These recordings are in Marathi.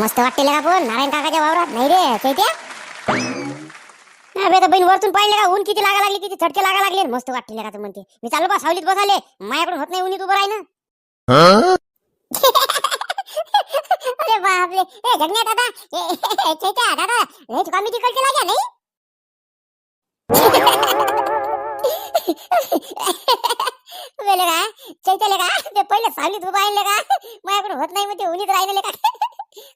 मस्त वाटते का पण नारायण काकाच्या वावरात. नाही रे चैत्या. अबे तर बहीण वरतून पाहिले का? ऊन किती लागा लागली किती झटके लागा लागले. मस्त वाटते का म्हणते. मी चालू बा सावलीत बसाले माझ्याकडून होत नाही उन्हीत उभं राही ना अरे बापरे. ए जगन्या दादा. ए, चैत्या दादा. लय मी तिकडचे लागा नाही? वेले का चैत्याले का ते पहिले सावलीत उभं आहे का माझ्याकडून होत नाही म्हणते उन्हीत राहिले का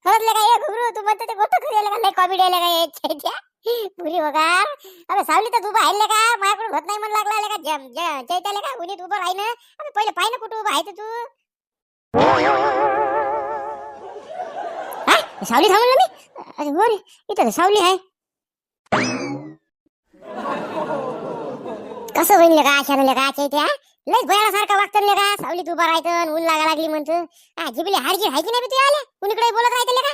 खरंच काय ये घुगरू तू म्हणतो ते गोष्ट खरी का? नाही कॉमेडी आलं काय ये पुरी वगार अरे सावली तर उभं आहे का? माझ्याकडून होत नाही म्हणून लागला आले का? जम जम. चैत्याले का उन्हीत उभं राही ना? अबे पहिले पाहि ना कुठं उभं आहे तू. सावली थांबलो मी अरे हो रे इथं सावली आहे. कसं होईल का अशानं का चैत्या लय भयासारखा वागतं का? सावलीत उभा राहायचं ऊन लागा लागली म्हणतो. हा जिबली हाडगी हाय की नाही तू आले कुणीकडे बोलत राहायचं का?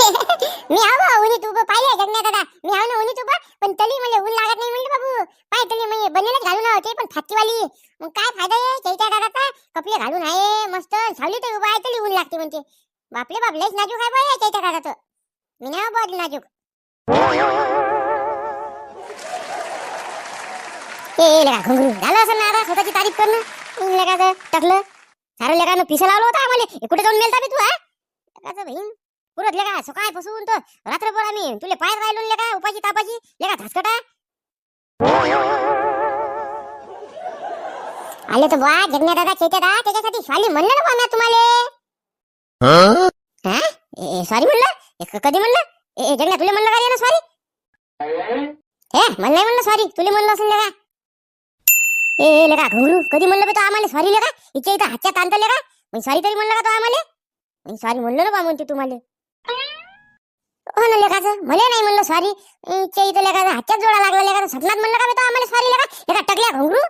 मी आहो उन्ही तू पाहिले गंगा दादा. मी आव ना उन्ही तू पण तली म्हणजे ऊन लागत नाही म्हणलं बाबू. पाय तली म्हणजे बनेलच घालून आहो ते पण फाटकीवाली. मग काय फायदा आहे चैत्या दादाचा? कपडे घालून आहे मस्त. सावलीत उभा आहे तली ऊन लागते म्हणते. बापले बाप लयच नाजूक आहे बाय चैत्या दादाचं. मी नाही बघ नाजूक. ए लेका घुंगरू झालं असं ना आता स्वतःची तारीफ करणं. लेका टाकलं. सारं लेकानं पिसा लावलं होतं आम्हाला. कुठे जाऊन मेलता तू हा? लेकाचं बहीण. पुरत लेका सकाळपासून तर रात्रभर आम्ही तुले पायात राहिलो लेका उपाची तापाची लेका धासकटा. आले तर बा जगन्या दादा चैत्या दा त्याच्यासाठी सॉरी म्हणलं ना बा तुम्हाला. सॉरी म्हणलं? कधी म्हणलं? ए जगन्या तुला म्हणलं का ना सॉरी हे मला नाही म्हणलं सॉरी तुला म्हणलं असेल का ए लगा लेका घुंगरू? कधी म्हणलं बे तो आम्हाला? सॉरी लगा इथे इथं हातच्या तांत लेका मग सॉरी तरी म्हणलं का तो आम्हाला? सॉरी म्हणलं ना बा म्हणते तुम्हाला. हो ना लेखाचं मला नाही म्हणलं सॉरी इथे इथं लेखाचं हातच्यात जोडा लागला लेखाचं सपनात म्हणलं का बे तो आम्हाला सॉरी लगा एका टकल्या घुंगरू?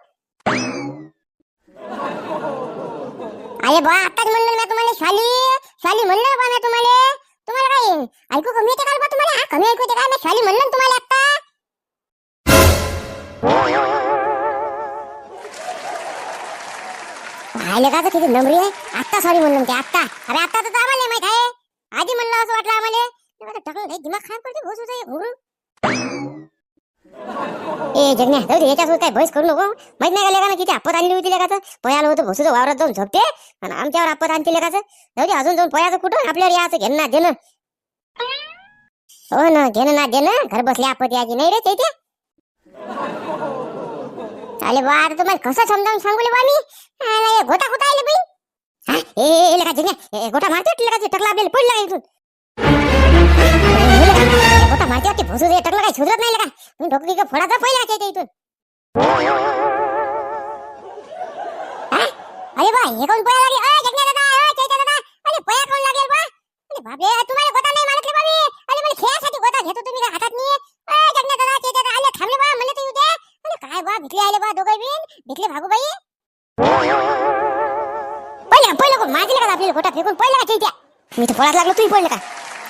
अरे बा आताच म्हणलं ना तुम्हाला शाली शाली म्हणलं बा मी तुम्हाला. तुम्हाला काय ऐकू कमी येते का बा तुम्हाला? हा कमी ऐकू येते का? मी शाली म्हणलं ना का तर किती नंबरी आहे? आत्ता सॉरी म्हणलं ते आत्ता. अरे आत्ता तर आम्हाला माहीत आहे. आधी म्हणलं असं वाटलं आम्हाला. टकलं नाही दिमाग खराब पडते भोस होत घुरू ए जगण्या जाऊ दे याच्यासोबत काय बस करू नको. माहीत नाही का लेका किती आपत आणली होती लेकाचं? पयाला होतं भोसूचं वावरात जाऊन झोपते. आणि आमच्यावर आपत आणते लेखाचं जाऊ दे अजून जाऊन पयाचं कुठं? आपल्यावर याचं घेणं ना देणं. हो ना घेणं ना देणं. घर बसल्या आपत याची नाही रे ते अरे वा आता तुम्हाला कसं समजावून सांगू ले बा मी हा, गोटा कुठं आले बाई हा ए, ए ए, लेका जगण्या ए, गोटा मारते लेका टकला आपल्याला पडलं का इथून हे लेका, ए, गोटा मारते वाटते भोसू दे टकला काय सुधरत नाही लेका तुम्ही डोकं का फोडाचा पहिला काय इथून हा? अरे बा हे कोण पळा लागले अय का फेकून पडलं का चैत्या मी तर पळात लागलो तुम्ही पडलं का?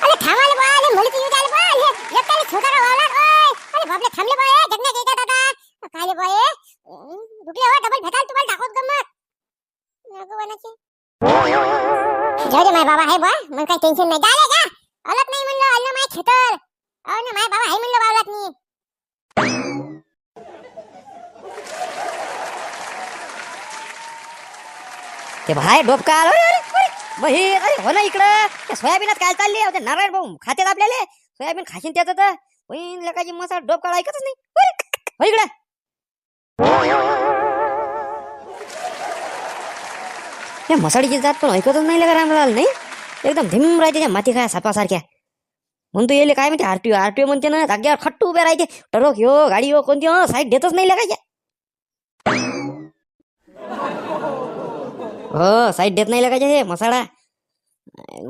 अरे थांबाले बा अरे मला तर येऊ दे आले बा हे एकट्याने छोटा का वावला ओय! अरे बापले थांबले बा ए जगण्या चैत्या दादा काले बा ए? दुखले हो डबल भेटाल तुम्हाला दाखवत गंमत. नको बनाचे जाऊ दे माय बाबा आहे बा मग काही टेन्शन नाही. जाले का अलत नाही म्हणलं अल्ल माय खेतर. अहो ना माय बाबा आहे म्हणलं बावलात मी. ते भाई डोबका आलो वही अरे, हो ना इकडं. त्या सोयाबीनात काय चालली होते नारायण भाऊ खात्यात आपल्याला. सोयाबीन खाशीन त्याचं तर. वहीन लेकाची मसा डोबका ऐकतच नाही. हो इकडं. या मसाडीची जात पण ऐकतच नाही लगा रामलाल नाही? एकदम धिम राहते त्या माती काय सापासारख्या. म्हणतो येले काय म्हणते? आरटीओ आरटीओ म्हणते ना जाग्यावर खट्टू उभे राहते. टरोक यो गाडी हो कोणती हो साईड देतच नाही लगायच्या हो साईड देत नाही लागायचे हे मसाला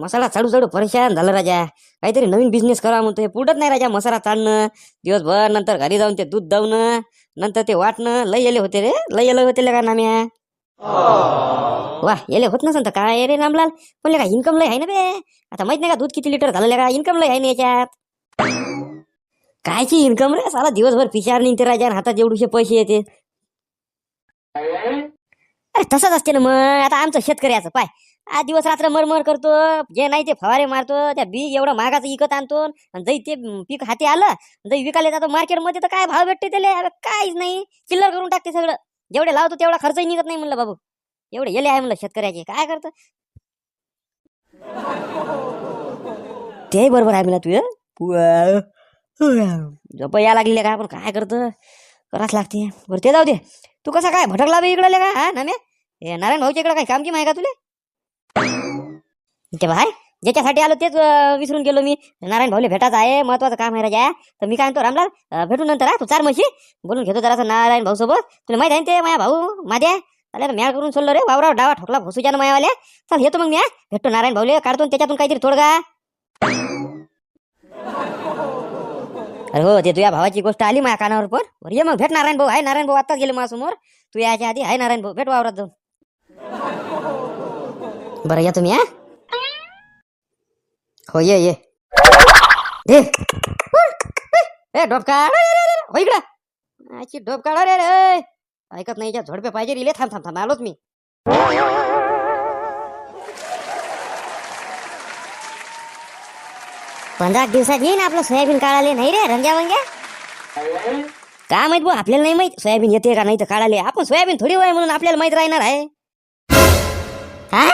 मसाला चाडू चढू परेशान झालं राजा. काहीतरी नवीन बिझनेस करा म्हणतो हे पुढत नाही राजा मसाला चालणं दिवसभर नंतर घरी जाऊन ते दूध दावणं. नंतर ते वाटणं. लय येले होते रे. लय येले होते का नाम्या. वा येले होत नसन तर काय रे रामलाल? पण का इन्कम लय आहे ना बे. आता माहीत नाही का दूध किती लिटर झालं का इन्कम लय आहे ना याच्यात? कायची इन्कम रे? साला दिवसभर पिचार निघते राजा आणि हातात एवढूशे पैसे येते. अरे तसंच असते ना मग. आता आमचं शेतकऱ्याचं पाय. आज दिवस रात्र मरमर करतो जे नाही ते फवारे मारतो त्या बी एवढं महागाचं विकत आणतो आणि जरी ते पीक हाती आलं जरी विकायला जातो मार्केटमध्ये तर काय भाव भेटते त्याला? अबे काहीच नाही. चिल्लर करून टाकते सगळं. जेवढे लावतो तेवढा खर्चही निघत नाही म्हणलं बाबू. एवढे येले आहे म्हणलं शेतकऱ्याचे. काय करतं? ते बरोबर आहे म्हणलं तू झोप या लागले का? आपण काय करतं? करावंच लागते. बरं ते जाऊ दे. तू कसा काय भटकला बे इकडे का? हा नाम्या हे नारायण भाऊच्या इकडे काय काम की आहे का तुले? ते भाय ज्याच्यासाठी आलो तेच विसरून गेलो मी. नारायण भाऊले भेटायचं आहे महत्वाचं काम आहे राजा. तर मी काय म्हणतो रामलाल भेटून भेटू नंतर हा तू चार म्हशी. बोलून घेतो जरासं नारायण भाऊ सोबत. तुला माहीत आहे ना ते माझ्या भाऊ माझ्या त्याला म्या करून सोडलं रे. वावरावर डावा ठोकला भोसूच्या मायावाल्या. चल येतो मग मी भेटतो नारायण भाऊले. काढतो त्याच्यातून काहीतरी तोडगा अरे हो ते तुझ्या भावाची गोष्ट आली माझ्या कानावर पण. ये मग भेट नारायण भाऊ. आहे नारायण भाऊ आत्ताच गेले माझ्यासमोर तू याच्या आधी आहे नारायण भाऊ. भेट वावरात जाऊन. बरं या तुम्ही हा. हो ये ये. दे ए डोप काढ हो इकडं. आची डोप काढ रे रे ऐकत नाही झोडपे पाहिजे रिले. थांब थांब थांब आलोच मी. पंधरा दिवसात येईन आपलं सोयाबीन काढाले नाही रे रंग्या वंग्या? काय माहीत भाऊ आपल्याला नाही माहीत सोयाबीन येते का नाही तर काढाले आपण सोयाबीन थोडी वय म्हणून आपल्याला माहीत राहणार आहे. हा?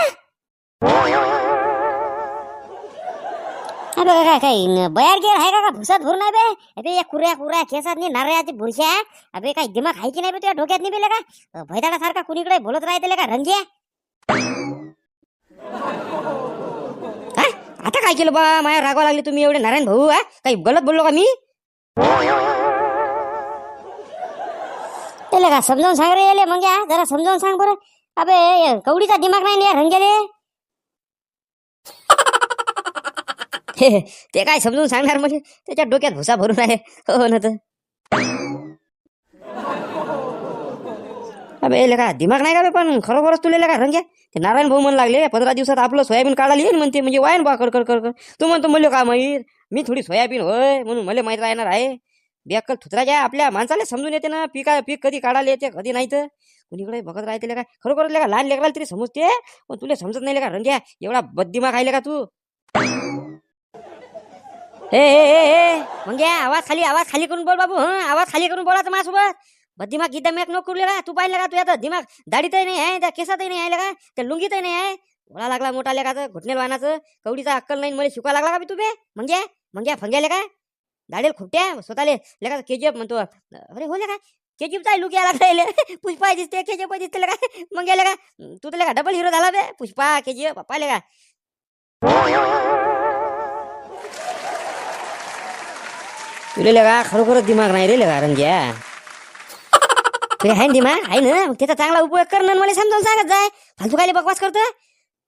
काय काय बयार गिर आहे का का भुसात भरून आहे बे? अबे या कुऱ्या कुऱ्या केसात नाही नारळाची बुरश्या अबे काय दिमाग आहे की नाही बे तुझ्या डोक्यात नाही बेले का? भैदाडा सारखा कुणीकडे बोलत राहते का रंग्या? आता काय केलं बा? माझ्या रागवा लागले तुम्ही एवढे नारायण भाऊ हा? काही गलत बोललो का मी? त्याला का समजावून सांग रे याले मग या जरा समजावून सांग बरं. अबे या कवडीचा दिमाग नाही ना या रंग्याले हे, ते काय समजून सांगणार म्हणजे? त्याच्या डोक्यात भुसा भरून आहे. हो, हो ना तर अबे लेका दिमाग नाही का बे पण? खरोखरच तुला लेका रंग्या ते नारायण भाऊ म्हणू लागले पंधरा दिवसात आपलं सोयाबीन काढायला येईल म्हणते म्हणजे वायन बा कर कर कर कर. तू म्हणतो म्हणलं का माहीत मी थोडी सोयाबीन होय म्हणून मला माहीत राहणार आहे. बेअक्कल थुतराच्या आपल्या माणसाला समजून येते ना पीक पीक कधी काढायला येते कधी नाही तर. कुणीकडे बघत राहते का? खरोखर लेका लहान लेकराला तरी समजते पण तुला समजत नाही का रंग्या एवढा बद्दिमाग आहे का तू. हे हे हे ए मग आवाज खाली आवाज खाली करून बोल बाबू हं आवाज खाली करून बोलायचं माझ्यासोबत. बद्दिमाग गीता मॅक नको करू का तू पाहिलं का तू आता दिमाग दाढीतही नाही आहे त्या केसातही नाही आहे का त्या लुंगीतही नाही आहे ओळा लागला मोठा लेखाचं घुटनेल वाहनाचं कवडीचा अक्कल नाही मला शिकवा लागला का बी तू बे मग या मग या दाढेल खुट्या स्वतःले लेखा के जी एफ म्हणतो अरे हो लेखा के जी एफचा लुक या पुष्पा दिसते के जी एफ दिसते का मग या का तू तर लेका डबल हिरो झाला बे पुष्पा के जी एफ पाहिले का तुले लेका खरोखरच दिमाग नाही रे लेका रंग्या। तुला आहे ना दिमाग आहे ना? मग त्याचा चांगला उपयोग कर ना मला समजावून सांगत जाय फालतू काय बकवास करतो?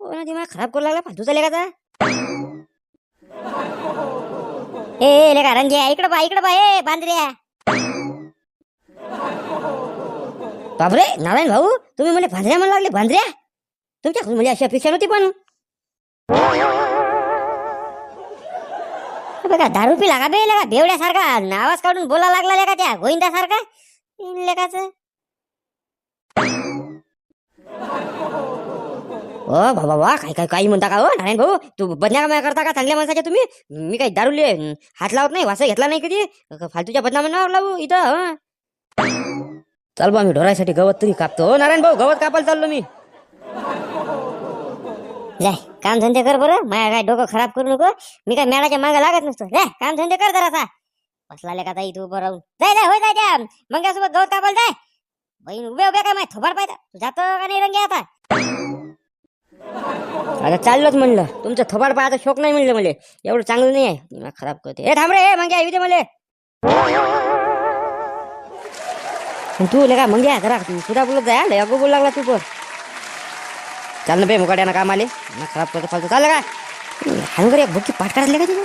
हो ना दिमाग खराब करू लागला. फालतूचा लेखाचा ए ए, लेका रंग्या इकडं बा इकडं बा ए बांद्र्या. बापरे नारायण भाऊ तुम्ही मला भांजऱ्या म्हणू लागले. भांजऱ्या तुमच्या म्हणजे अशी अपेक्षा नव्हती पण. बघा का दारू पी लागा बे लगा बेवड्यासारखा आवाज काढून बोला लागला लेका त्या गोविंदासारखा. लेकाचं. ओ बाबा वा काय काय काही म्हणता का हो नारायण भाऊ? तू बदनाम करता का चांगल्या माणसाच्या तुम्ही? मी काही दारूले हात लावत नाही वासा घेतला नाही कधी? फालतूच्या बदनामांवर लावू इथं हं. चल बा मी ढोरायसाठी गवत तरी कापतो. हो नारायण भाऊ गवत कापायला चाललो मी. जाय काम धंदे कर बरं. माझ्या काय डोकं खराब करू नको. मी काय मॅडाच्या मागे लागत नसतो. जाय काम धंदे कर जरासा. बसलाले का ताई तू उभं राहून जाय जाय होय जाय त्या मंग्यासोबत गवत कापायला जाय. बहीण उभे उभे काय माहिती? थोबार पाहिजे तू जातो का नाही रंगे आता? आता चाललोच म्हणलं. तुमचं थोबाड पाहायचा शोक नाही म्हणलं मला. एवढं चांगलं नाही आहे. खराब करते. हे थांब रे मग येऊ मले. तू ले का मग जरा सुद्धा बोलत जाय लय अगो बोलू लागला तू पण. चाल ना बे मुकाड्यानं काम आले खराब करतो फालतो. चाललं का? हाणून एक बुक्की पाठ का तुझं